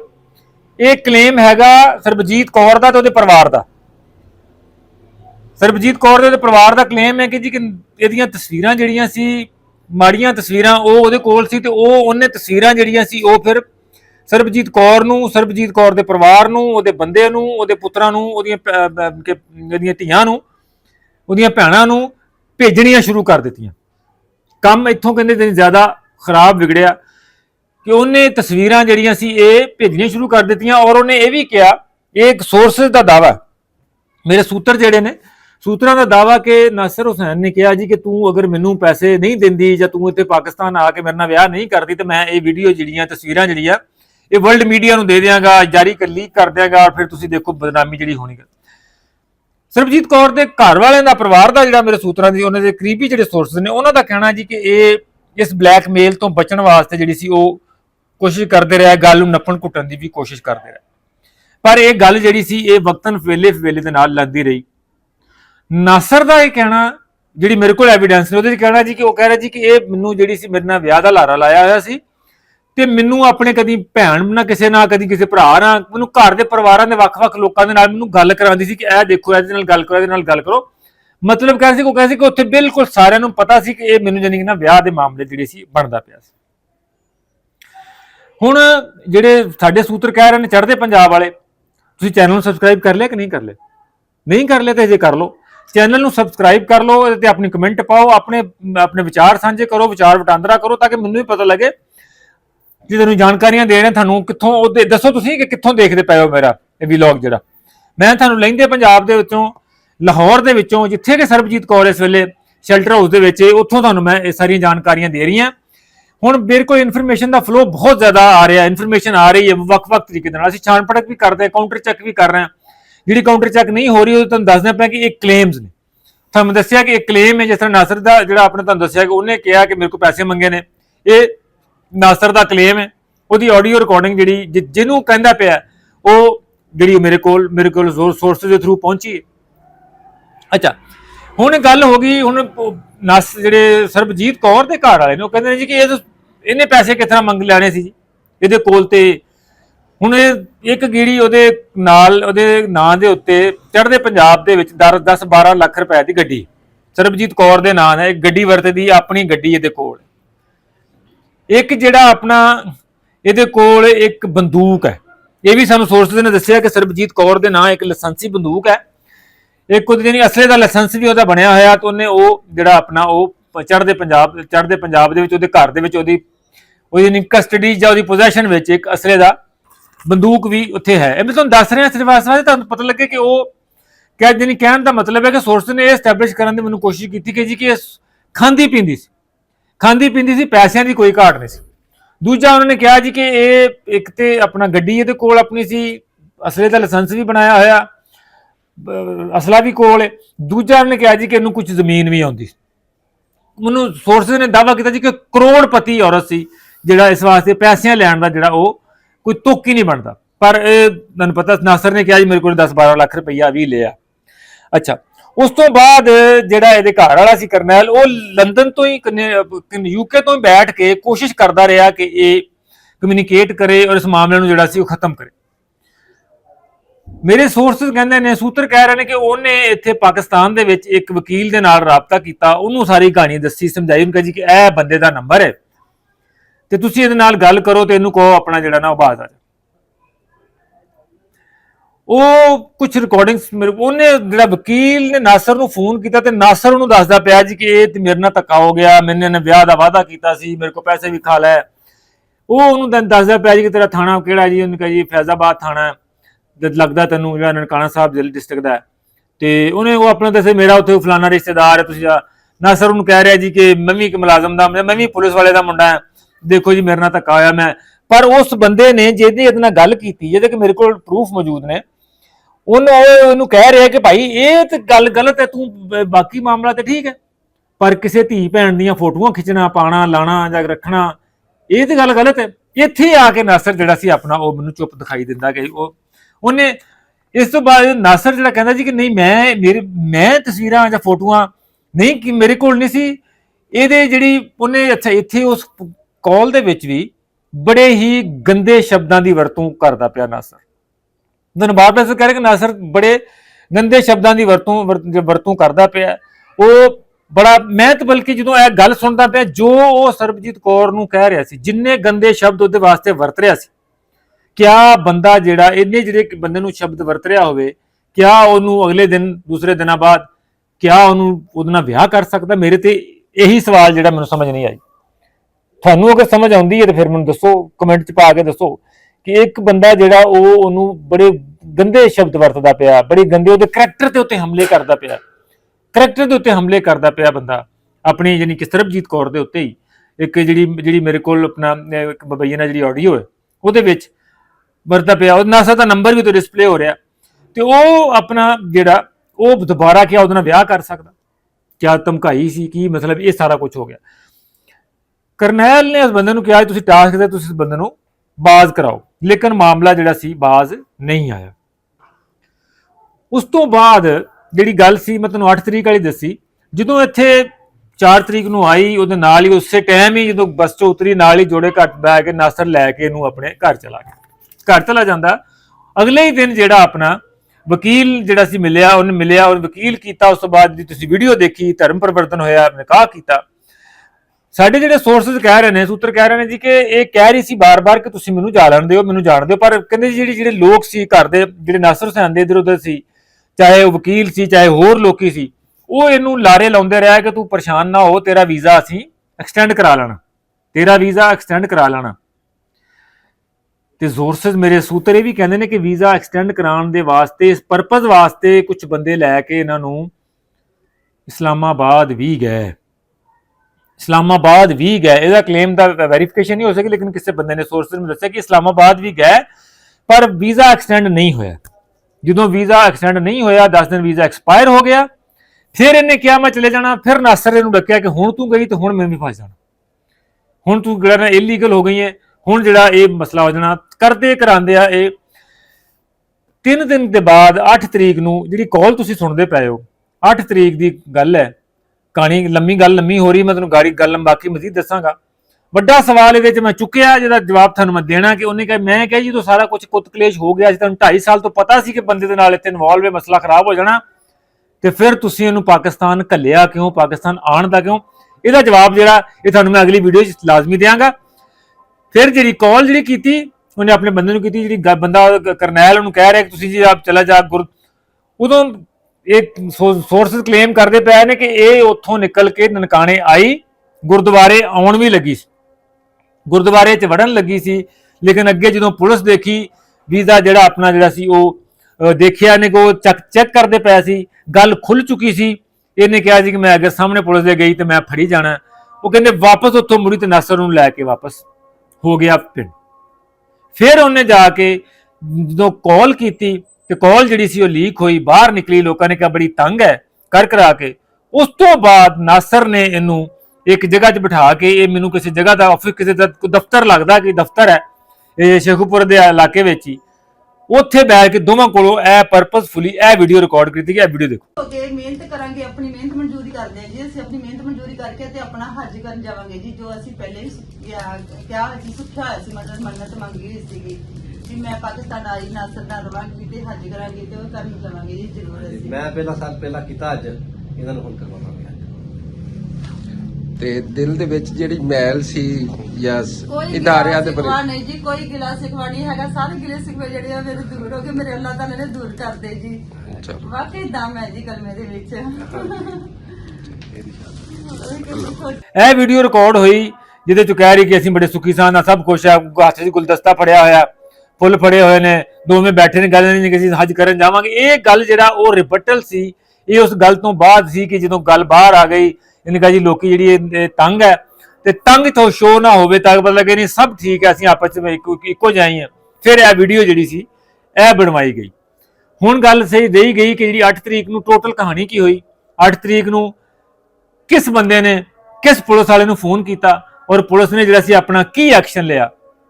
ਇਹ ਕਲੇਮ ਹੈਗਾ ਸਰਬਜੀਤ ਕੌਰ ਦਾ ਤੇ ਉਹਦੇ ਪਰਿਵਾਰ ਦਾ। ਸਰਬਜੀਤ ਕੌਰ ਦੇ ਉਹਦੇ ਪਰਿਵਾਰ ਦਾ ਕਲੇਮ ਹੈ ਕਿ ਜੀ ਕਿ ਇਹਦੀਆਂ ਤਸਵੀਰਾਂ ਜਿਹੜੀਆਂ ਸੀ ਮਾੜੀਆਂ ਤਸਵੀਰਾਂ ਉਹ ਉਹਦੇ ਕੋਲ ਸੀ ਤੇ ਉਹ ਉਹਨੇ ਤਸਵੀਰਾਂ ਜਿਹੜੀਆਂ ਸੀ ਉਹ ਫਿਰ ਸਰਬਜੀਤ ਕੌਰ ਨੂੰ, ਸਰਬਜੀਤ ਕੌਰ ਦੇ ਪਰਿਵਾਰ ਨੂੰ, ਉਹਦੇ ਬੰਦੇ ਨੂੰ, ਉਹਦੇ ਪੁੱਤਰਾਂ ਨੂੰ, ਉਹਦੀਆਂ ਪ- ਧੀਆਂ ਨੂੰ, ਉਹਦੀਆਂ ਭੈਣਾਂ ਨੂੰ ਭੇਜਣੀਆਂ ਸ਼ੁਰੂ ਕਰ ਦਿੱਤੀਆਂ। ਕੰਮ ਇੱਥੋਂ ਕਹਿੰਦੇ ਦਿਨ ਜ਼ਿਆਦਾ ਖਰਾਬ ਵਿਗੜਿਆ ਕਿ ਉਹਨੇ ਤਸਵੀਰਾਂ ਜਿਹੜੀਆਂ ਸੀ ਇਹ ਭੇਜਣੀਆਂ ਸ਼ੁਰੂ ਕਰ ਦਿੱਤੀਆਂ ਔਰ ਉਹਨੇ ਇਹ ਵੀ ਕਿਹਾ, ਇਹ ਇੱਕ ਸੋਰਸਸ ਦਾ ਦਾਵਾ ਮੇਰੇ ਸੂਤਰ ਜਿਹੜੇ ਨੇ ਸੂਤਰਾਂ ਦਾ ਦਾਵਾ ਕਿ ਨਾਸਰ ਹੁਸੈਨ ਨੇ ਕਿਹਾ ਜੀ ਕਿ ਤੂੰ ਅਗਰ ਮੈਨੂੰ ਪੈਸੇ ਨਹੀਂ ਦਿੰਦੀ ਜਾਂ ਤੂੰ ਇੱਥੇ ਪਾਕਿਸਤਾਨ ਆ ਕੇ ਮੇਰੇ ਨਾਲ ਵਿਆਹ ਨਹੀਂ ਕਰਦੀ ਤੇ ਮੈਂ ਇਹ ਵੀਡੀਓ ਜਿਹੜੀਆਂ, ਤਸਵੀਰਾਂ ਜਿਹੜੀਆਂ, ਇਹ ਵਰਲਡ ਮੀਡੀਆ ਨੂੰ ਦੇ ਦਿਆਂਗਾ, ਜਾਰੀ ਕਰ ਲੀਕ ਕਰ ਦਿਆਂਗਾ ਔਰ ਫਿਰ ਤੁਸੀਂ ਦੇਖੋ ਬਦਨਾਮੀ ਜਿਹੜੀ ਹੋਣੀ ਹੈ। ਸਰਬਜੀਤ ਕੌਰ ਦੇ ਘਰ ਵਾਲਿਆਂ ਦਾ ਪਰਿਵਾਰ ਦਾ ਜਿਹੜਾ ਮੇਰੇ ਸੂਤਰਾਂ ਦੀ, ਉਹਨਾਂ ਦੇ ਕਰੀਬੀ ਜਿਹੜੇ ਸੋਰਸਸ ਨੇ, ਉਹਨਾਂ ਦਾ ਕਹਿਣਾ ਜੀ ਕਿ ਇਹ ਇਸ ਬਲੈਕਮੇਲ ਤੋਂ ਬਚਣ ਵਾਸਤੇ ਜਿਹੜੀ ਸੀ ਉਹ ਕੋਸ਼ਿਸ਼ ਕਰਦੇ ਰਿਹਾ, ਗੱਲ ਨੂੰ ਨੱਪਣ ਘੁੱਟਣ ਦੀ ਵੀ ਕੋਸ਼ਿਸ਼ ਕਰਦੇ ਰਹੇ। ਪਰ ਇਹ ਗੱਲ ਜਿਹੜੀ ਸੀ, ਇਹ ਵਕਤਨ ਵੇਲੇ ਫਵੇਲੇ ਦੇ ਨਾਲ ਲੱਗਦੀ ਰਹੀ। ਨਾਸਰ ਦਾ ਇਹ ਕਹਿਣਾ, ਜਿਹੜੀ ਮੇਰੇ ਕੋਲ ਐਵੀਡੈਂਸ ਨੇ, ਉਹਦੇ ਵਿੱਚ ਕਹਿਣਾ ਜੀ ਕਿ ਉਹ ਕਹਿ ਰਿਹਾ ਜੀ ਕਿ ਇਹ ਮੈਨੂੰ ਜਿਹੜੀ ਸੀ, ਮੇਰੇ ਨਾਲ ਵਿਆਹ ਦਾ ਲਾਰਾ ਲਾਇਆ ਹੋਇਆ ਸੀ ਤੇ ਮੈਨੂੰ ਆਪਣੇ ਕਦੀ ਭੈਣ ਨਾਲ ਕਿਸੇ ਨਾਲ, ਕਦੀ ਕਿਸੇ ਭਰਾ ਨਾਲ, ਮੈਨੂੰ ਘਰ ਦੇ ਪਰਿਵਾਰਾਂ ਦੇ ਵੱਖ-ਵੱਖ ਲੋਕਾਂ ਦੇ ਨਾਲ ਮੈਨੂੰ ਗੱਲ ਕਰਾਉਂਦੀ ਸੀ ਕਿ ਇਹ ਦੇਖੋ, ਇਹਦੇ ਨਾਲ ਗੱਲ ਕਰੋ, ਇਹਦੇ ਨਾਲ ਗੱਲ ਕਰੋ। ਮਤਲਬ ਕਹਿੰਦੇ ਸੀ ਉਹ ਕਹਿੰਦੇ ਸੀ ਕਿ ਉੱਥੇ ਬਿਲਕੁਲ ਸਾਰਿਆਂ ਨੂੰ ਪਤਾ ਸੀ ਕਿ ਇਹ ਮੈਨੂੰ ਜਾਨੀ ਕਿ ਨਾ ਵਿਆਹ ਦੇ ਮਾਮਲੇ ਜਿਹੜੇ ਸੀ, ਬਣਦਾ ਪਿਆ ਸੀ। ਹੁਣ ਜਿਹੜੇ ਸਾਡੇ ਸੂਤਰ ਕਹਿ ਰਹੇ ਨੇ, ਚੜ੍ਹਦੇ ਪੰਜਾਬ ਵਾਲੇ, ਤੁਸੀਂ ਚੈਨਲ ਨੂੰ ਸਬਸਕ੍ਰਾਈਬ ਕਰ ਲਿਆ ਕਿ ਨਹੀਂ ਕਰ ਲਿਆ? ਨਹੀਂ ਕਰ ਲਿਆ ਤਾਂ ਹਜੇ ਕਰ ਲਓ। ਚੈਨਲ ਨੂੰ ਸਬਸਕ੍ਰਾਈਬ ਕਰ ਲਓ ਇਹਦੇ ਤੇ ਆਪਣੀ ਕਮੈਂਟ ਪਾਓ, ਆਪਣੇ ਆਪਣੇ ਵਿਚਾਰ ਸਾਂਝੇ ਕਰੋ, ਵਿਚਾਰ ਵਟਾਂਦਰਾ ਕਰੋ ਤਾਂ ਕਿ ਮੈਨੂੰ ਵੀ ਪਤਾ ਲੱਗੇ ਜੇ ਤੁਹਾਨੂੰ ਜਾਣਕਾਰੀਆਂ ਦੇ ਰਹੇ ਤੁਹਾਨੂੰ ਕਿੱਥੋਂ ਉਹਦੇ, ਦੱਸੋ ਤੁਸੀਂ ਕਿ ਕਿੱਥੋਂ ਦੇਖਦੇ ਪਏ ਹੋ ਮੇਰਾ ਇਹ ਵਲੌਗ ਜਿਹੜਾ। ਮੈਂ ਤੁਹਾਨੂੰ ਲਹਿੰਦੇ ਪੰਜਾਬ ਦੇ ਵਿੱਚੋਂ, ਲਾਹੌਰ ਦੇ ਵਿੱਚੋਂ, ਜਿੱਥੇ ਕਿ ਸਰਬਜੀਤ ਕੌਰ ਇਸ ਵੇਲੇ ਸ਼ੈਲਟਰ ਹਾਊਸ ਦੇ ਵਿੱਚ ਉੱਥੋਂ ਤੁਹਾਨੂੰ ਮੈਂ ਇਹ ਸਾਰੀਆਂ ਜਾਣਕਾਰੀਆਂ ਦੇ ਰਹੀ ਹਾਂ। ਹੁਣ ਮੇਰੇ ਕੋਲ ਇਨਫੋਰਮੇਸ਼ਨ ਦਾ ਫਲੋ ਬਹੁਤ ਜ਼ਿਆਦਾ ਆ ਰਿਹਾ ਇਨਫੋਰਮੇਸ਼ਨ ਆ ਰਹੀ ਹੈ ਵੱਖ-ਵੱਖ ਤਰੀਕੇ ਦੇ ਨਾਲ। ਅਸੀਂ ਛਾਣਪੜਕ ਵੀ ਕਰਦੇ ਹਾਂ ਕਾਊਂਟਰ ਚੈੱਕ ਵੀ ਕਰ ਰਹੇ ਹਾਂ। ਜਿਹੜੀ ਕਾਊਂਟਰ ਚੈੱਕ ਨਹੀਂ ਹੋ ਰਹੀ, ਉਹ ਤੁਹਾਨੂੰ ਦੱਸਣਾ ਪਿਆ ਕਿ ਇਹ ਕਲੇਮਸ ਨੇ। ਤੁਹਾਨੂੰ ਦੱਸਿਆ ਕਿ ਇਹ ਕਲੇਮ ਹੈ, ਜਿਸ ਤਰ੍ਹਾਂ ਨਾਸਰ ਦਾ ਜਿਹੜਾ ਆਪਣੇ ਤੁਹਾਨੂੰ ਦੱਸਿਆ ਕਿ ਉਹਨੇ ਕਿਹਾ ਕਿ ਮੇਰੇ ਕੋਲ ਪੈਸੇ ਮੰਗੇ ਨੇ। ਇਹ ਨਾਸਰ ਦਾ ਕਲੇਮ ਹੈ। ਉਹਦੀ ਆਡੀਓ ਰਿਕਾਰਡਿੰਗ ਜਿਹੜੀ, ਜਿ- ਜਿਹਨੂੰ ਕਹਿੰਦਾ ਪਿਆ, ਉਹ ਜਿਹੜੀ ਮੇਰੇ ਕੋਲ ਮੇਰੇ ਕੋਲ ਸੋਰਸ ਦੇ ਥਰੂ ਪਹੁੰਚੀ ਹੈ। ਅੱਛਾ, ਹੁਣ ਇਹ ਗੱਲ ਹੋ ਗਈ, ਹੁਣ ਉਹ ਨਸ, ਜਿਹੜੇ ਸਰਬਜੀਤ ਕੌਰ ਦੇ ਘਰ ਵਾਲੇ ਨੇ, ਉਹ ਕਹਿੰਦੇ ਨੇ ਜੀ ਕਿ ਇਹ ਇਹਨੇ ਪੈਸੇ ਕਿਸ ਤਰ੍ਹਾਂ ਮੰਗ ਲੈਣੇ ਸੀ ਜੀ? ਇਹਦੇ ਕੋਲ ਤੇ ਹੁਣ ਇਹ ਇੱਕ ਗੀੜੀ ਉਹਦੇ ਨਾਲ, ਉਹਦੇ ਨਾਂ ਦੇ ਉੱਤੇ ਚੜ੍ਹਦੇ ਪੰਜਾਬ ਦੇ ਵਿੱਚ 10 12 ਲੱਖ ਰੁਪਏ ਦੀ ਗੱਡੀ। ਸਰਬਜੀਤ ਕੌਰ ਦੇ ਨਾਂ ਹੈ ਗੱਡੀ ਵਰਤਦੀ ਆਪਣੀ ਗੱਡੀ ਇਹਦੇ ਕੋਲ। ਇੱਕ ਜਿਹੜਾ ਆਪਣਾ ਇਹਦੇ ਕੋਲ ਇੱਕ ਬੰਦੂਕ ਹੈ। ਇਹ ਵੀ ਸਾਨੂੰ ਸੋਰਸਸ ਨੇ ਦੱਸਿਆ ਕਿ ਸਰਬਜੀਤ ਕੌਰ ਦੇ ਨਾਂ ਇੱਕ ਲਾਇਸੈਂਸੀ ਬੰਦੂਕ ਹੈ। ਇੱਕ ਉਹਦੀ ਜਿਹੜੀ ਅਸਲੇ ਦਾ ਲਾਇਸੈਂਸ ਵੀ ਉਹਦਾ ਬਣਿਆ ਹੋਇਆ ਤੇ ਉਹਨੇ ਉਹ ਜਿਹੜਾ ਆਪਣਾ ਉਹ ਚੜ੍ਹਦੇ ਪੰਜਾਬ ਚੜ੍ਹਦੇ ਪੰਜਾਬ ਦੇ ਵਿੱਚ, ਉਹਦੇ ਘਰ ਦੇ ਵਿੱਚ ਉਹਦੀ ਉਹਦੀ ਕਸਟਡੀ ਜਾਂ ਉਹਦੀ ਪੋਜੀਸ਼ਨ ਵਿੱਚ ਇੱਕ ਅਸਲੇ ਦਾ ਬੰਦੂਕ ਵੀ ਉੱਥੇ ਹੈ। ਇਹ ਮੈਂ ਤੁਹਾਨੂੰ ਦੱਸ ਰਿਹਾ ਸਿਰਫ ਇਸ ਵਾਸਤੇ ਤੁਹਾਨੂੰ ਪਤਾ ਲੱਗੇ ਕਿ ਉਹ ਕਹਿ ਜਿਹਨੀ ਕਹਿਣ ਦਾ ਮਤਲਬ ਹੈ ਕਿ ਸੋਰਸ ਨੇ ਇਹ ਐਸਟੈਬਲਿਸ਼ ਕਰਨ ਦੀ ਮੈਨੂੰ ਕੋਸ਼ਿਸ਼ ਕੀਤੀ ਕਿ ਜੀ ਕਿ ਇਹ ਖਾਂਦੀ ਪੀਂਦੀ ਸੀ। ਖਾਂਦੀ ਪੀਂਦੀ ਸੀ, ਪੈਸਿਆਂ ਦੀ ਕੋਈ ਘਾਟ ਨਹੀਂ ਸੀ। ਦੂਜਾ ਉਹਨਾਂ ਨੇ ਕਿਹਾ ਜੀ ਕਿ ਇਹ ਇੱਕ ਤੇ ਆਪਣਾ ਗੱਡੀ ਇਹਦੇ ਕੋਲ ਆਪਣੀ ਸੀ, ਅਸਲੇ ਦਾ ਲਾਇਸੈਂਸ ਵੀ ਬਣਾਇਆ ਹੋਇਆ ਅਸਲਾ ਵੀ ਕੋਲ ਹੈ। ਦੂਜਾ ਨੇ ਕਿਹਾ ਜੀ ਕਿ ਇਹਨੂੰ ਕੁਝ ਜ਼ਮੀਨ ਵੀ ਆਉਂਦੀ ਸੀ। ਮੈਨੂੰ ਸੋਰਸਸ ਨੇ ਦਾਅਵਾ ਕੀਤਾ ਜੀ ਕਿ ਕਰੋੜਪਤੀ ਔਰਤ ਸੀ, ਜਿਹੜਾ ਇਸ ਵਾਸਤੇ ਪੈਸਿਆਂ ਲੈਣ ਦਾ ਜਿਹੜਾ ਉਹ ਕੋਈ ਤੁੱਕ ਹੀ ਨਹੀਂ ਬਣਦਾ। ਪਰ ਇਹ ਤੁਹਾਨੂੰ ਪਤਾ ਨਾਸਰ ਨੇ ਕਿਹਾ ਜੀ, ਮੇਰੇ ਕੋਲ 10 12 ਲੱਖ ਰੁਪਈਆ ਵੀ ਲਿਆ। ਅੱਛਾ, ਉਸ ਤੋਂ ਬਾਅਦ ਜਿਹੜਾ ਇਹਦੇ ਘਰ ਵਾਲਾ ਸੀ ਕਰਨੈਲ, ਉਹ ਲੰਡਨ ਤੋਂ ਹੀ ਯੂਕੇ ਤੋਂ ਬੈਠ ਕੇ ਕੋਸ਼ਿਸ਼ ਕਰਦਾ ਰਿਹਾ ਕਿ ਇਹ ਕਮਿਊਨੀਕੇਟ ਕਰੇ ਔਰ ਇਸ ਮਾਮਲੇ ਨੂੰ ਜਿਹੜਾ ਸੀ ਉਹ ਖਤਮ ਕਰੇ। ਮੇਰੇ ਸੋਰਸਸ ਕਹਿੰਦੇ ਨੇ, ਸੂਤਰ ਕਹਿ ਰਹੇ ਨੇ ਕਿ ਉਹਨੇ ਇੱਥੇ ਪਾਕਿਸਤਾਨ ਦੇ ਵਿੱਚ ਇੱਕ ਵਕੀਲ ਦੇ ਨਾਲ ਰਾਬਤਾ ਕੀਤਾ। ਉਹਨੂੰ ਸਾਰੀ ਕਹਾਣੀ ਦੱਸੀ, ਸਮਝਾਈ। ਉਹਨੂੰ ਕਿਹਾ ਕਿ ਇਹ ਬੰਦੇ ਦਾ ਨੰਬਰ ਹੈ। ਤੇ ਤੁਸੀਂ ਇਹਦੇ ਨਾਲ ਗੱਲ ਕਰੋ ਤੇ ਇਹਨੂੰ ਕਹੋ ਆਪਣਾ ਜਿਹੜਾ ਨਾ ਉਹ ਬਾਜ਼ ਆ ਜਾ ਉਹ ਕੁਝ ਰਿਕਾਰਡਿੰਗਸ ਮੇਰੇ ਉਹਨੇ ਜਿਹੜਾ ਵਕੀਲ ਨੇ ਨਾਸਰ ਨੂੰ ਫੋਨ ਕੀਤਾ ਤੇ ਨਾਸਰ ਉਹਨੂੰ ਦੱਸਦਾ ਪਿਆ ਜੀ ਕਿ ਇਹ ਤੇ ਮੇਰੇ ਨਾਲ ਧੱਕਾ ਹੋ ਗਿਆ, ਮੈਨੇ ਨੇ ਵਿਆਹ ਦਾ ਵਾਅਦਾ ਕੀਤਾ ਸੀ, ਮੇਰੇ ਕੋਲ ਪੈਸੇ ਵੀ ਖਾ ਲੈ। ਉਹ ਉਹਨੂੰ dann ਦੱਸਦਾ ਪਿਆ ਜੀ ਕਿ ਤੇਰਾ ਥਾਣਾ ਕਿਹੜਾ ਜੀ? ਉਹਨੇ ਕਿਹਾ ਜੀ, ਫੈਜ਼ਾਬਾਦ ਥਾਣਾ ਹੈ। ਲੱਗਦਾ ਤੈਨੂੰ ਜਿਹੜਾ ਨਨਕਾਣਾ ਸਾਹਿਬ ਜ਼ਿਲ੍ਹੇ ਡਿਸਟ੍ਰਿਕਟ ਦਾ ਤੇ ਉਹਨੇ ਉਹ ਆਪਣਾ ਦੱਸੇ, ਮੇਰਾ ਉੱਥੇ ਫਲਾਣਾ ਰਿਸ਼ਤੇਦਾਰ ਹੈ, ਤੁਸੀਂ ਨਾਸਰ ਉਹਨੂੰ ਕਹਿ ਰਿਹਾ ਜੀ ਕਿ ਮੈਂ ਵੀ ਇੱਕ ਮੁਲਾਜ਼ਮ ਦਾ, ਮੈਂ ਵੀ ਪੁਲਿਸ ਵਾਲੇ ਦਾ ਮੁੰਡਾ ਹਾਂ। ਦੇਖੋ ਜੀ, ਮੇਰੇ ਨਾਲ ਧੱਕਾ ਹੋਇਆ ਮੈਂ। ਪਰ ਉਸ ਬੰਦੇ ਨੇ ਜਿਹਦੀ ਇਹਦੇ ਨਾਲ ਗੱਲ ਕੀਤੀ, ਜਿਹਦੇ ਕਿ ਮੇਰੇ ਕੋਲ ਪ੍ਰੂਫ ਮੌਜੂਦ ਨੇ, ਉਹਨੂੰ ਉਹਨੂੰ ਕਹਿ ਰਿਹਾ ਕਿ ਭਾਈ, ਇਹ ਤੇ ਗੱਲ ਗਲਤ ਹੈ, ਤੂੰ ਬਾਕੀ ਮਾਮਲਾ ਤੇ ਠੀਕ ਹੈ। ਪਰ ਕਿਸੇ ਧੀ ਭੈਣ ਦੀਆਂ ਫੋਟੋਆਂ ਖਿੱਚਣਾ ਪਾਣਾ ਲਾਣਾ ਜਾਂ ਰੱਖਣਾ, ਇਹ ਤੇ ਗੱਲ ਗਲਤ ਹੈ। ਇੱਥੇ ਆ ਕੇ ਨਾਸਰ ਜਿਹੜਾ ਸੀ ਆਪਣਾ, ਉਹ ਮੈਨੂੰ ਚੁੱਪ ਦਿਖਾਈ ਦਿੰਦਾ ਕਿ ਉਹ, ਉਹਨੇ ਇਸ ਤੋਂ ਬਾਅਦ ਨਾਸਰ ਜਿਹੜਾ ਕਹਿੰਦਾ ਜੀ ਕਿ ਨਹੀਂ, ਮੈਂ ਮੇਰੇ, ਮੈਂ ਤਸਵੀਰਾਂ ਜਾਂ ਫੋਟੋਆਂ ਨਹੀਂ ਕਿ ਮੇਰੇ ਕੋਲ ਨਹੀਂ ਸੀ। ਇਹਦੇ ਜਿਹੜੀ ਉਹਨੇ ਅੱਛਾ, ਇੱਥੇ ਉਸ ਕਾਲ ਦੇ ਵਿੱਚ ਵੀ ਬੜੇ ਹੀ ਗੰਦੇ ਸ਼ਬਦਾਂ ਦੀ ਵਰਤੋਂ ਕਰਦਾ ਪਿਆ ਨਾਸਰ। ਤੁਹਾਨੂੰ ਬਾਰ-ਬਾਰ ਕਹਿ ਰਿਹਾ ਕਿ ਨਾਸਰ ਬੜੇ ਗੰਦੇ ਸ਼ਬਦਾਂ ਦੀ ਵਰਤੋਂ ਵਰਤੋਂ ਕਰਦਾ ਪਿਆ। ਉਹ ਬੜਾ ਮੈਂ ਤਾਂ ਬਲਕਿ ਜਦੋਂ ਇਹ ਗੱਲ ਸੁਣਦਾ ਪਿਆ, ਜੋ ਉਹ ਸਰਬਜੀਤ ਕੌਰ ਨੂੰ ਕਹਿ ਰਿਹਾ ਸੀ, ਜਿੰਨੇ ਗੰਦੇ ਸ਼ਬਦ ਉਹਦੇ ਵਾਸਤੇ ਵਰਤ ਰਿਹਾ ਸੀ, ਕਿਆ ਬੰਦਾ ਜਿਹੜਾ ਇੰਨੇ ਜਿਹੜੇ ਬੰਦੇ ਨੂੰ ਸ਼ਬਦ ਵਰਤ ਰਿਹਾ ਹੋਵੇ, ਕਿਆ ਉਹਨੂੰ ਅਗਲੇ ਦਿਨ, ਦੂਸਰੇ ਦਿਨਾਂ ਬਾਅਦ, ਕਿਆ ਉਹਨੂੰ ਉਹਦੇ ਨਾਲ ਵਿਆਹ ਕਰ ਸਕਦਾ, ਮੇਰੇ ਤੇ ਇਹੀ ਸਵਾਲ ਜਿਹੜਾ ਮੈਨੂੰ ਸਮਝ ਨਹੀਂ ਆਈ। ਤੁਹਾਨੂੰ ਅਗਰ ਸਮਝ ਆਉਂਦੀ ਹੈ ਤੇ ਫਿਰ ਮੈਨੂੰ ਦੱਸੋ ਕਮੈਂਟ 'ਚ ਪਾ ਕੇ ਦੱਸੋ ਕਿ ਇੱਕ ਬੰਦਾ ਜਿਹੜਾ ਉਹ ਉਹਨੂੰ ਬੜੇ ਗੰਦੇ ਸ਼ਬਦ ਵਰਤਦਾ ਪਿਆ, ਬੜੇ ਗੰਦੇ ਉਹਦੇ ਕਰੈਕਟਰ ਤੇ ਉੱਤੇ ਹਮਲੇ ਕਰਦਾ ਪਿਆ ਕਰੈਕਟਰ ਦੇ ਉੱਤੇ ਹਮਲੇ ਕਰਦਾ ਪਿਆ ਬੰਦਾ, ਆਪਣੀ ਯਾਨੀ ਕਿ ਸਰਬਜੀਤ ਕੌਰ ਦੇ ਉੱਤੇ ਹੀ, ਇੱਕ ਜਿਹੜੀ ਜਿਹੜੀ ਮੇਰੇ ਕੋਲ ਆਪਣਾ, ਇੱਕ ਬਬਈਆ ਨਾਲ ਜਿਹੜੀ ਆਡੀਓ ਹੈ, ਉਹਦੇ ਵਿੱਚ ਵਰਤਦਾ ਪਿਆ, ਉਹ ਨਾਸਾ ਦਾ ਨੰਬਰ ਵੀ ਤੇ ਡਿਸਪਲੇ ਹੋ ਰਿਹਾ, ਤੇ ਉਹ ਆਪਣਾ ਜਿਹੜਾ, ਉਹ ਦੁਬਾਰਾ ਕਿਆ ਉਹਦੇ ਨਾਲ ਵਿਆਹ ਕਰ ਸਕਦਾ? ਕਿਆ ਧਮਕਾਈ ਸੀ, ਕੀ ਮਤਲਬ ਇਹ ਸਾਰਾ ਕੁਝ ਹੋ ਗਿਆ। ਕਰਨੈਲ ਨੇ ਉਸ ਬੰਦੇ ਨੂੰ ਕਿਹਾ ਤੁਸੀਂ ਟਾਸਕ ਦੇ ਤੁਸੀਂ ਇਸ ਬੰਦੇ ਨੂੰ ਬਾਜ਼ ਕਰਾਓ। ਲੇਕਿਨ ਮਾਮਲਾ ਜਿਹੜਾ ਸੀ, ਬਾਜ਼ ਨਹੀਂ ਆਇਆ। ਉਸ ਤੋਂ ਬਾਅਦ ਜਿਹੜੀ ਗੱਲ ਸੀ, ਮੈਂ ਤੁਹਾਨੂੰ 8 ਤਰੀਕ ਵਾਲੀ ਦੱਸੀ, ਜਦੋਂ ਇੱਥੇ 4 ਤਰੀਕ ਨੂੰ ਆਈ, ਉਹਦੇ ਨਾਲ ਹੀ, ਉਸੇ ਟਾਈਮ ਹੀ ਜਦੋਂ ਬੱਸ ਤੋਂ ਉਤਰੀ, ਨਾਲ ਹੀ ਜੋੜੇ ਘੱਟ ਬੈ ਕੇ ਨਾਸਰ ਲੈ ਕੇ ਇਹਨੂੰ ਆਪਣੇ ਘਰ ਚਲਾ ਗਿਆ। ਘਰ ਚਲਾ ਜਾਂਦਾ। ਅਗਲੇ ਹੀ ਦਿਨ ਜਿਹੜਾ ਆਪਣਾ ਵਕੀਲ ਜਿਹੜਾ ਸੀ ਮਿਲਿਆ, ਉਹਨੇ ਮਿਲਿਆ, ਉਹਨੇ ਵਕੀਲ ਕੀਤਾ, ਉਸ ਤੋਂ ਬਾਅਦ ਜਿਹੜੀ ਤੁਸੀਂ ਵੀਡੀਓ ਦੇਖੀ, ਧਰਮ ਪਰਿਵਰਤਨ ਹੋਇਆ, ਨਿਕਾਹ ਕੀਤਾ ਸਾਡੇ ਜਿਹੜੇ ਸੋਰਸਸ ਕਹਿ ਰਹੇ ਨੇ, ਸੂਤਰ ਕਹਿ ਰਹੇ ਨੇ ਜੀ ਕਿ ਇਹ ਕਹਿ ਰਹੀ ਸੀ ਬਾਰ-ਬਾਰ ਕਿ ਤੁਸੀਂ ਮੈਨੂੰ ਜਾਣ ਦਿਓ, ਮੈਨੂੰ ਜਾਣਦੇ ਹੋ ਪਰ ਕਹਿੰਦੇ ਜੀ ਜਿਹੜੇ ਜਿਹੜੇ ਲੋਕ ਸੀ ਘਰ ਦੇ, ਜਿਹੜੇ ਨਾਸਰ ਹੁਸੈਨ ਦੇ ਇਧਰ ਉਧਰ ਸੀ, ਚਾਹੇ ਉਹ ਵਕੀਲ ਸੀ, ਚਾਹੇ ਹੋਰ ਲੋਕੀ ਸੀ, ਉਹ ਇਹਨੂੰ ਲਾਰੇ ਲਾਉਂਦੇ ਰਿਹਾ ਕਿ ਤੂੰ ਪਰੇਸ਼ਾਨ ਨਾ ਹੋ, ਤੇਰਾ ਵੀਜ਼ਾ ਅਸੀਂ ਐਕਸਟੈਂਡ ਕਰਾ ਲੈਣਾ, ਤੇਰਾ ਵੀਜ਼ਾ ਐਕਸਟੈਂਡ ਕਰਾ ਲੈਣਾ। ਤੇ ਸੋਰਸਸ ਮੇਰੇ ਸੂਤਰ ਇਹ ਵੀ ਕਹਿੰਦੇ ਨੇ ਕਿ ਵੀਜ਼ਾ ਐਕਸਟੈਂਡ ਕਰਾਉਣ ਦੇ ਵਾਸਤੇ, ਇਸ ਪਰਪਸ ਵਾਸਤੇ ਕੁਝ ਬੰਦੇ ਲੈ ਕੇ ਇਹਨਾਂ ਨੂੰ ਇਸਲਾਮਾਬਾਦ ਵੀ ਗਏ। ਇਸਲਾਮਾਬਾਦ ਵੀ ਗਏ। ਇਹਦਾ ਕਲੇਮ ਦਾ ਵੈਰੀਫਿਕੇਸ਼ਨ ਨਹੀਂ ਹੋ ਸਕੀ ਲੇਕਿਨ ਕਿਸੇ ਬੰਦੇ ਨੇ ਸੋਰਸਸ ਨੂੰ ਦੱਸਿਆ ਕਿ ਇਸਲਾਮਾਬਾਦ ਵੀ ਗਏ, ਪਰ ਵੀਜ਼ਾ ਐਕਸਟੈਂਡ ਨਹੀਂ ਹੋਇਆ। ਜਦੋਂ ਵੀਜ਼ਾ ਐਕਸਟੈਂਡ ਨਹੀਂ ਹੋਇਆ 10 ਦਿਨ ਵੀਜ਼ਾ ਐਕਸਪਾਇਰ ਹੋ ਗਿਆ, ਫਿਰ ਇਹਨੇ ਕਿਹਾ, ਮੈਂ ਚਲੇ ਜਾਣਾ। ਫਿਰ ਨਾਸਰ ਇਹਨੂੰ ਡੱਕਿਆ ਕਿ ਹੁਣ ਤੂੰ ਗਈ ਤੇ ਹੁਣ ਮੈਂ ਵੀ ਫਸ ਜਾਣਾ। ਹੁਣ ਤੂੰ ਜਿਹੜਾ ਨਾ ਇਲੀਗਲ ਹੋ ਗਈ ਹੈ ਹੁਣ ਜਿਹੜਾ ਇਹ ਮਸਲਾ ਹੋ ਜਾਣਾ, ਕਰਦੇ ਕਰਾਉਂਦੇ ਆ ਇਹ। ਤਿੰਨ ਦਿਨ ਦੇ ਬਾਅਦ 8 ਤਰੀਕ ਨੂੰ ਜਿਹੜੀ ਕਾਲ ਤੁਸੀਂ ਸੁਣਦੇ ਪਏ ਹੋ 8 ਤਰੀਕ ਦੀ ਗੱਲ ਹੈ ਕਹਾਣੀ ਲੰਮੀ ਗੱਲ ਲੰਮੀ ਹੋ ਰਹੀ, ਮੈਂ ਤੁਹਾਨੂੰ ਗਾੜੀ ਗੱਲ ਬਾਕੀ ਮਜ਼ੀਦ ਦੱਸਾਂਗਾ। ਵੱਡਾ ਸਵਾਲ ਇਹਦੇ ਵਿੱਚ ਮੈਂ ਚੁੱਕਿਆ, ਜਿਹਦਾ ਜਵਾਬ ਤੁਹਾਨੂੰ ਮੈਂ ਦੇਣਾ ਕਿ ਉਹਨੇ ਕਿਹਾ, ਮੈਂ ਕਿਹਾ ਜੀ ਤੋਂ ਸਾਰਾ ਕੁਝ ਕੁੱਤ ਹੋ ਗਿਆ ਜੀ ਤੁਹਾਨੂੰ 2.5 ਸਾਲ ਤੋਂ ਪਤਾ ਸੀ ਕਿ ਬੰਦੇ ਦੇ ਨਾਲ ਇੱਥੇ ਇਨਵੋਲਵ ਹੈ, ਮਸਲਾ ਖਰਾਬ ਹੋ ਜਾਣਾ, ਤੇ ਫਿਰ ਤੁਸੀਂ ਇਹਨੂੰ ਪਾਕਿਸਤਾਨ ਘੱਲਿਆ ਕਿਉਂ, ਪਾਕਿਸਤਾਨ ਆਉਣ ਦਾ ਕਿਉਂ? ਇਹਦਾ ਜਵਾਬ ਜਿਹੜਾ, ਇਹ ਤੁਹਾਨੂੰ ਮੈਂ ਅਗਲੀ ਵੀਡੀਓ 'ਚ ਲਾਜ਼ਮੀ ਦਿਆਂਗਾ। ਫਿਰ ਜਿਹੜੀ ਕਾਲ ਜਿਹੜੀ ਕੀਤੀ, ਉਹਨੇ ਆਪਣੇ ਬੰਦੇ ਨੂੰ ਕੀਤੀ, ਜਿਹੜੀ ਬੰਦਾ ਕਰਨੈਲ ਉਹਨੂੰ ਕਹਿ ਰਿਹਾ ਕਿ ਤੁਸੀਂ ਜੀ ਆਪ ਚਲਾ ਜਾ, ਗੁਰ, ਉਦੋਂ ਇਹ ਸੋਰਸਸ ਕਲੇਮ ਕਰਦੇ ਪਏ ਨੇ ਕਿ ਇਹ ਉੱਥੋਂ ਨਿਕਲ ਕੇ ਨਨਕਾਣੇ ਆਈ, ਗੁਰਦੁਆਰੇ ਆਉਣ ਵੀ ਲੱਗੀ ਸੀ। ਗੁਰਦੁਆਰੇ 'ਚ ਵੜਨ ਲੱਗੀ ਸੀ, ਲੇਕਿਨ ਅੱਗੇ ਜਦੋਂ ਪੁਲਿਸ ਦੇਖੀ, ਵੀਜ਼ਾ ਜਿਹੜਾ ਆਪਣਾ ਜਿਹੜਾ ਸੀ, ਉਹ ਦੇਖਿਆ ਨੇ ਕੋ ਚੈੱਕ ਚੈੱਕ ਕਰਦੇ ਪਿਆ ਸੀ। ਗੱਲ ਖੁੱਲ ਚੁੱਕੀ ਸੀ। ਇਹਨੇ ਕਿਹਾ ਸੀ ਕਿ ਮੈਂ ਅਗਰ ਸਾਹਮਣੇ ਪੁਲਿਸ ਦੇ ਗਈ ਤੇ ਮੈਂ ਫੜੀ ਜਾਣਾ। ਉਹ ਕਹਿੰਦੇ, ਵਾਪਸ ਉੱਥੋਂ ਮੁੜੀ ਤੇ ਨਾਸਰ ਨੂੰ ਲੈ ਕੇ ਵਾਪਸ ਹੋ ਗਿਆ ਪਿੰਡ। ਫਿਰ ਉਹਨੇ ਜਾ ਕੇ ਜਦੋਂ ਕਾਲ ਕੀਤੀ ਤੇ ਕਾਲ ਜਿਹੜੀ ਸੀ ਉਹ ਲੀਕ ਹੋਈ, ਬਾਹਰ ਨਿਕਲੀ, ਲੋਕਾਂ ਨੇ ਕਿਹਾ ਬੜੀ ਤੰਗ ਹੈ ਕਰ ਕਰਾ ਕੇ। ਉਸ ਤੋਂ ਬਾਅਦ ਨਾਸਰ ਨੇ ਇਹਨੂੰ ਇੱਕ ਜਗ੍ਹਾ 'ਚ ਬਿਠਾ ਕੇ, ਇਹ ਮੈਨੂੰ ਕਿਸੇ ਜਗ੍ਹਾ ਦਾ ਆਫਿਸ ਕਿਸੇ ਦਾ ਦਫ਼ਤਰ ਲੱਗਦਾ ਕਿ ਦਫ਼ਤਰ ਹੈ, ਇਹ ਸ਼ੇਖੂਪੁਰ ਦੇ ਇਲਾਕੇ ਵਿੱਚ ਹੀ। ਉੱਥੇ ਬੈਠ ਕੇ ਦੋਵਾਂ ਕੋਲੋਂ ਇਹ ਪਰਪਸਫੁਲੀ ਇਹ ਵੀਡੀਓ ਰਿਕਾਰਡ ਕੀਤੀ ਗਈ, ਇਹ ਵੀਡੀਓ ਦੇਖੋ। ਹੋ ਮਿਹਨਤ ਕਰਾਂਗੇ, ਆਪਣੀ ਮਿਹਨਤ ਮਨਜ਼ੂਰੀ ਕਰਦੇ ਹਾਂ ਜੀ, ਅਸੀਂ ਆਪਣੀ ਮਿਹਨਤ ਮਨਜ਼ੂਰੀ ਕਰਕੇ ਤੇ ਆਪਣਾ ਹੱਜ ਕਰਨ ਜਾਵਾਂਗੇ ਜੀ, ਜੋ ਅਸੀਂ ਪਹਿਲੇ ਹੀ ਕਿਹਾ ਕਿਹਾ ਸੁੱਖਿਆ ਹੋਇਆ ਸੀ ਮਤਲਬ ਮੰਨਤ ਮੰਗੀ ਹੋਈ ਸੀਗੀ। ਮੈਂ ਪਾਕਿਸਤਾਨ ਆਈ ਨਾਸਰ ਨਾਲ ਰਵਾਂਗੀ ਤੇ ਹੱਜ ਕਰਾਂਗੀ ਤੇ ਉਹ ਕਰਨ ਜਾਵਾਂਗੇ ਜੀ ਜ਼ਰੂਰ ਅਸੀਂ। ਮੈਂ ਪਹਿਲਾ ਸਾਲ ਪਹਿਲਾਂ ਕੀਤਾ ਅੱਜ ਇਹਨਾਂ ਨੂੰ ਹੁਣ ਕਰਵਾਵਾਂਗੇ ਅੱਜ। ਤੇ ਦਿਲ ਦੇ ਵਿੱਚ ਜਿਹੜੀ ਮੈਲ ਸੀ ਜਾਂ ਕੋਈ ਇਦਾਰਿਆਂ ਦੇ ਸਿਖਵਾ ਬਾਰੇ ਨਹੀਂ ਜੀ ਕੋਈ ਗਿਲਾ ਸਿਖਵਾ ਨਹੀਂ ਹੈਗਾ। ਸਾਰੇ ਗਿਲੇ ਸਿਖਵੇ ਜਿਹੜੇ ਆ ਮੇਰੇ ਦੂਰ ਹੋ ਗਏ ਮੇਰੇ ਅੱਲਾਹ ਤਾਲਾ ਨੇ ਦੂਰ ਕਰਦੇ ਜੀ। ਚਲੋ। ਵਾਕਈ ਦਮ ਹੈ ਜੀ ਕਲਮੇ ਦੇ ਵਿੱਚ। ਇਹ ਵੀਡੀਓ ਰਿਕਾਰਡ ਹੋਈ ਜਿਹਦੇ ਚ ਕਹਿ ਰਹੀ ਕਿ ਅਸੀਂ ਬੜੇ ਸੁਖੀ ਸਾਂ ਨਾ ਸਭ ਕੁਝ ਹੈ ਹੱਥ 'ਚ ਗੁਲਦਸਤਾ ਫੜਿਆ ਹੋਇਆ। ਫੁੱਲ ਫੜੇ ਹੋਏ ਨੇ ਦੋਵੇਂ ਬੈਠੇ ਨੇ, ਗੱਲ ਨਹੀਂ ਕਿ ਅਸੀਂ ਹਜ ਕਰਨ ਜਾਵਾਂਗੇ। ਇਹ ਗੱਲ ਜਿਹੜਾ ਉਹ ਰਿਬਟਲ ਸੀ, ਇਹ ਉਸ ਗੱਲ ਤੋਂ ਬਾਅਦ ਸੀ ਕਿ ਜਦੋਂ ਗੱਲ ਬਾਹਰ ਆ ਗਈ, ਇਹਨੇ ਕਿਹਾ ਜੀ ਲੋਕੀ ਜਿਹੜੀ ਤੰਗ ਹੈ, ਤੇ ਤੰਗ ਤੋਂ ਸ਼ੋ ਨਾ ਹੋਵੇ ਤਾਂ ਪਤਾ ਲੱਗੇ ਨਹੀਂ ਸਭ ਠੀਕ ਹੈ, ਅਸੀਂ ਆਪਸ ਵਿੱਚ ਇੱਕੋ ਇੱਕੋ ਜਾਈ ਹਾਂ ਫਿਰ ਇਹ ਵੀਡੀਓ ਜਿਹੜੀ ਸੀ, ਇਹ ਬਣਵਾਈ ਗਈ। ਹੁਣ ਗੱਲ ਸਹੀ ਦੇਈ ਗਈ ਕਿ ਜਿਹੜੀ 8 ਤਰੀਕ ਨੂੰ ਟੋਟਲ ਕਹਾਣੀ ਕੀ ਹੋਈ? 8 ਤਰੀਕ ਨੂੰ ਕਿਸ ਬੰਦੇ ਨੇ, ਕਿਸ ਪੁਲਿਸ ਵਾਲੇ ਨੂੰ ਫੋਨ ਕੀਤਾ ਔਰ ਪੁਲਿਸ ਨੇ ਜਿਹੜਾ ਸੀ ਆਪਣਾ ਕੀ ਐਕਸ਼ਨ ਲਿਆ?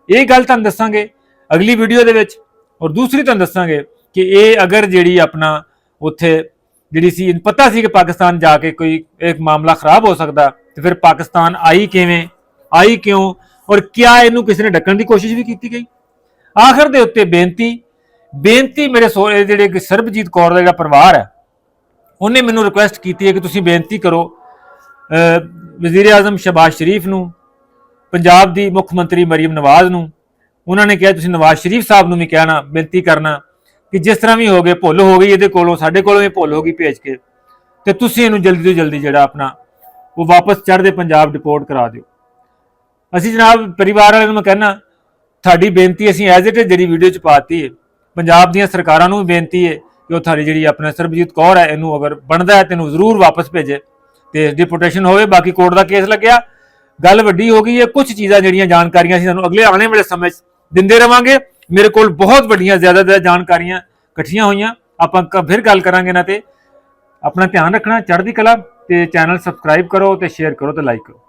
ਇਹ ਗੱਲ ਤੁਹਾਨੂੰ ਦੱਸਾਂਗੇ। ਅਗਲੀ ਵੀਡੀਓ ਦੇ ਵਿੱਚ ਔਰ ਦੂਸਰੀ ਤੁਹਾਨੂੰ ਦੱਸਾਂਗੇ ਕਿ ਇਹ ਅਗਰ ਜਿਹੜੀ ਆਪਣਾ ਉੱਥੇ ਜਿਹੜੀ ਸੀ ਪਤਾ ਸੀ ਕਿ ਪਾਕਿਸਤਾਨ ਜਾ ਕੇ ਕੋਈ ਇੱਕ ਮਾਮਲਾ ਖਰਾਬ ਹੋ ਸਕਦਾ, ਤੇ ਫਿਰ ਪਾਕਿਸਤਾਨ ਆਈ ਕਿਵੇਂ, ਆਈ ਕਿਉਂ, ਔਰ ਕਿਆ ਇਹਨੂੰ ਕਿਸੇ ਨੇ ਡੱਕਣ ਦੀ ਕੋਸ਼ਿਸ਼ ਵੀ ਕੀਤੀ ਗਈ? ਆਖਰ ਦੇ ਉੱਤੇ ਬੇਨਤੀ ਬੇਨਤੀ ਮੇਰੇ ਸੋ ਜਿਹੜੇ ਕਿ ਸਰਬਜੀਤ ਕੌਰ ਦਾ ਜਿਹੜਾ ਪਰਿਵਾਰ ਹੈ, ਉਹਨੇ ਮੈਨੂੰ ਰਿਕੁਐਸਟ ਕੀਤੀ ਹੈ ਕਿ ਤੁਸੀਂ ਬੇਨਤੀ ਕਰੋ ਵਜ਼ੀਰ ਆਜ਼ਮ ਸ਼ਬਾਜ਼ ਸ਼ਰੀਫ ਨੂੰ, ਪੰਜਾਬ ਦੀ ਮੁੱਖ ਮੰਤਰੀ ਮਰੀਮ ਨਵਾਜ਼ ਨੂੰ ਉਹਨਾਂ ਨੇ ਕਿਹਾ, ਤੁਸੀਂ ਨਵਾਜ਼ ਸ਼ਰੀਫ ਸਾਹਿਬ ਨੂੰ ਵੀ ਕਹਿਣਾ, ਬੇਨਤੀ ਕਰਨਾ ਕਿ ਜਿਸ ਤਰ੍ਹਾਂ ਵੀ ਹੋ ਗਏ, ਭੁੱਲ ਹੋ ਗਈ, ਇਹਦੇ ਕੋਲੋਂ, ਸਾਡੇ ਕੋਲੋਂ ਵੀ ਭੁੱਲ ਹੋ ਗਈ ਭੇਜ ਕੇ, ਤੇ ਤੁਸੀਂ ਇਹਨੂੰ ਜਲਦੀ ਤੋਂ ਜਲਦੀ ਜਿਹੜਾ ਆਪਣਾ, ਉਹ ਵਾਪਸ ਚੜ੍ਹਦੇ ਪੰਜਾਬ ਡਿਪੋਰਟ ਕਰਾ ਦਿਓ। ਅਸੀਂ ਜਨਾਬ, ਪਰਿਵਾਰ ਵਾਲਿਆਂ ਨੂੰ ਮੈਂ ਕਹਿਣਾ ਤੁਹਾਡੀ ਬੇਨਤੀ ਅਸੀਂ ਐਜ਼ ਇਟ ਜਿਹੜੀ ਵੀਡੀਓ ਚ ਪਾਤੀ ਹੈ, ਪੰਜਾਬ ਦੀਆਂ ਸਰਕਾਰਾਂ ਨੂੰ ਵੀ ਬੇਨਤੀ ਹੈ ਕਿ ਉਹ ਤੁਹਾਡੀ ਜਿਹੜੀ ਆਪਣਾ ਸਰਬਜੀਤ ਕੌਰ ਹੈ, ਇਹਨੂੰ ਅਗਰ ਬਣਦਾ ਹੈ ਤੈਨੂੰ ਜ਼ਰੂਰ ਵਾਪਸ ਭੇਜੇ, ਤੇ ਡਿਪੋਰਟੇਸ਼ਨ ਹੋਵੇ, ਬਾਕੀ ਕੋਰਟ ਦਾ ਕੇਸ ਲੱਗਿਆ, ਗੱਲ ਵੱਡੀ ਹੋ ਗਈ ਹੈ ਕੁਝ ਚੀਜ਼ਾਂ ਜਿਹੜੀਆਂ ਜਾਣਕਾਰੀਆਂ ਸੀ ਸਾਨੂੰ ਅਗਲੇ ਆਉਣੇ ਵਾਲੇ ਸਮੇਂ 'ਚ ਦਿੰਦੇ ਰਵਾਂਗੇ। ਮੇਰੇ ਕੋਲ ਬਹੁਤ ਵੱਡੀਆਂ, ਜ਼ਿਆਦਾ ਜ਼ਿਆਦਾ ਜਾਣਕਾਰੀਆਂ ਇਕੱਠੀਆਂ ਹੋਈਆਂ। ਆਪਾਂ ਕ- ਫਿਰ ਗੱਲ ਕਰਾਂਗੇ ਨਾ ਤੇ। ਆਪਣਾ ਧਿਆਨ ਰੱਖਣਾ, ਚੜ੍ਹਦੀ ਕਲਾ ਤੇ ਚੈਨਲ ਸਬਸਕ੍ਰਾਈਬ ਕਰੋ ਤੇ ਸ਼ੇਅਰ ਕਰੋ ਤੇ ਲਾਈਕ ਕਰੋ।